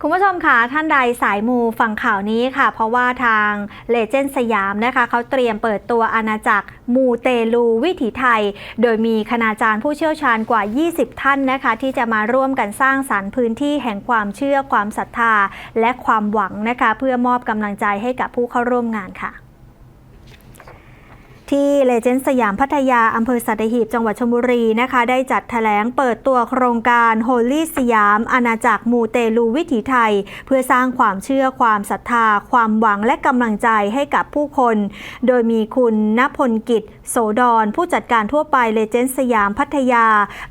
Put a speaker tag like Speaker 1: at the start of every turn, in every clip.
Speaker 1: คุณผู้ชมค่ะท่านใดสายมูฟังข่าวนี้ค่ะ เพราะว่าทางเลเจนด์สยามนะคะเขาเตรียมเปิดตัวอาณาจักรมูเตลูวิถีไทย โดยมีคณาจารย์ผู้เชี่ยวชาญกว่า 20 ท่านนะคะ ที่จะมาร่วมกันสร้างสรรค์พื้นที่แห่งความเชื่อความศรัทธา และความหวังนะคะ เพื่อมอบกำลังใจให้กับผู้เข้าร่วมงานค่ะ ที่เลเจนด์สยามพัทยาอำเภอสัตหีบจังหวัดชลบุรีนะคะ ได้จัดแถลงเปิดตัวโครงการโฮลี่สยาม อาณาจักรมูเตลูวิถีไทย เพื่อสร้างความเชื่อความศรัทธา ความหวังและกำลังใจให้กับผู้คน โดยมีคุณณพลกิจ โสดร ผู้จัดการทั่วไปเลเจนด์สยามพัทยา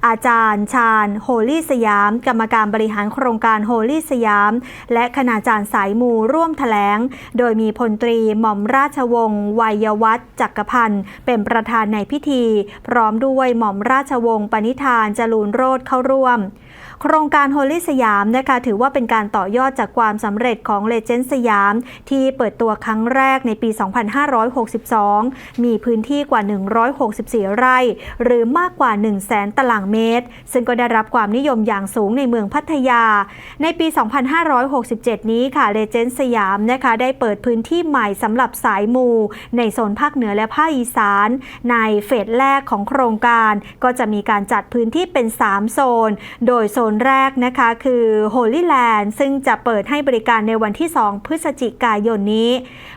Speaker 1: อาจารย์ ชาญโฮลี่สยาม กรรมการบริหารโครงการโฮลี่สยาม และคณาจารย์สายมูร่วมแถลง โดยมีพลตรีหม่อมราชวงศ์วัยวัฒน์จักรพันธ์ เป็นประธานในพิธี พร้อมด้วยหม่อมราชวงศ์ปณิธานจรูนโรธเข้าร่วม โครงการโฮลี่สยามนะคะถือว่าเป็นการต่อยอดจากความสำเร็จของเลเจนด์สยาม ที่เปิดตัวครั้งแรกในปี 2562 มีพื้นที่กว่า 164 ไร่ หรือมากกว่า 1 0 0 0 0แสนตารางเมตร ซึ่งก็ได้รับความนิยมอย่างสูงในเมืองพัทยา ในปี 2567 นี้ค่ะเลเจนด์สยามนะคะได้เปิดพื้นที่ใหม่สำหรับสายมู ในโซนภาคเหนือและภาคอีสาน ในเฟสแรกของโครงการ ก็จะมีการจัดพื้นที่เป็น 3 โซน โดยโซนนแรกนะคะคือ Holy Land ซึ่งจะเปิดให้บริการในวันที่ 2 พฤศจิกายนนี้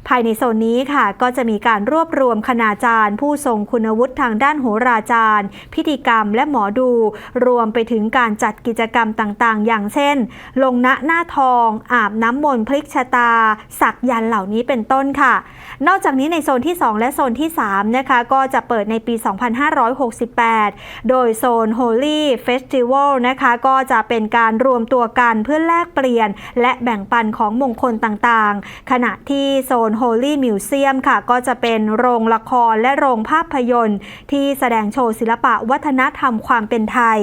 Speaker 1: ภายในโซนนี้ค่ะ ก็จะมีการรวบรวมคณาจารย์ ผู้ทรงคุณวุฒิทางด้านโหราจารย์ พิธีกรรมและหมอดู รวมไปถึงการจัดกิจกรรมต่างๆ อย่างเช่น ลงณหน้าทอง อาบน้ำมนต์พลิกชะตา สักยันเหล่านี้เป็นต้นค่ะ นอกจากนี้ในโซนที่ 2 และโซนที่ 3 นะคะ ก็จะเปิดในปี 2568 โดยโซน Holy Festival นะคะก็จะเป็นการรวมตัวกันเพื่อแลกเปลี่ยน และแบ่งปันของมงคลต่างๆ ขณะที่โซน Holy Museum ค่ะ ก็จะเป็นโรงละครและโรงภาพยนตร์ ที่แสดงโชว์ศิลปะวัฒนธรรมความเป็นไทย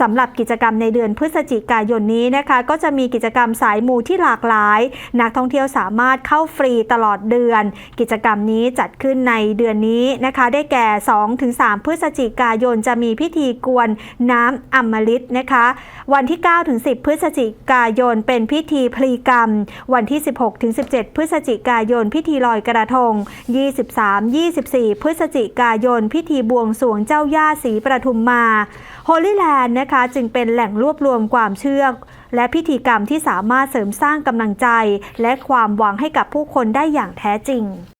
Speaker 1: สำหรับกิจกรรมในเดือนพฤศจิกายนนี้นะคะ ก็จะมีกิจกรรมสายมูที่หลากหลาย นักท่องเที่ยวสามารถเข้าฟรีตลอดเดือน กิจกรรมนี้จัดขึ้นในเดือนนี้นะคะ ได้แก่ 2-3 พฤศจิกายนจะมีพิธีกวนน้ำอมฤตนะคะ วันที่ 9-10 พฤศจิกายนเป็นพิธีพลีกรรม วันที่ 16-17 พฤศจิกายน พิธีลอยกระทง 23-24 พฤศจิกายน พิธีบวงสรวงเจ้าย่าศรีประทุมมาโฮลี่แลนด์นะนะคะ จึงเป็นแหล่งรวบรวมความเชื่อและพิธีกรรมที่สามารถเสริมสร้างกำลังใจ และความหวังให้กับผู้คนได้อย่างแท้จริง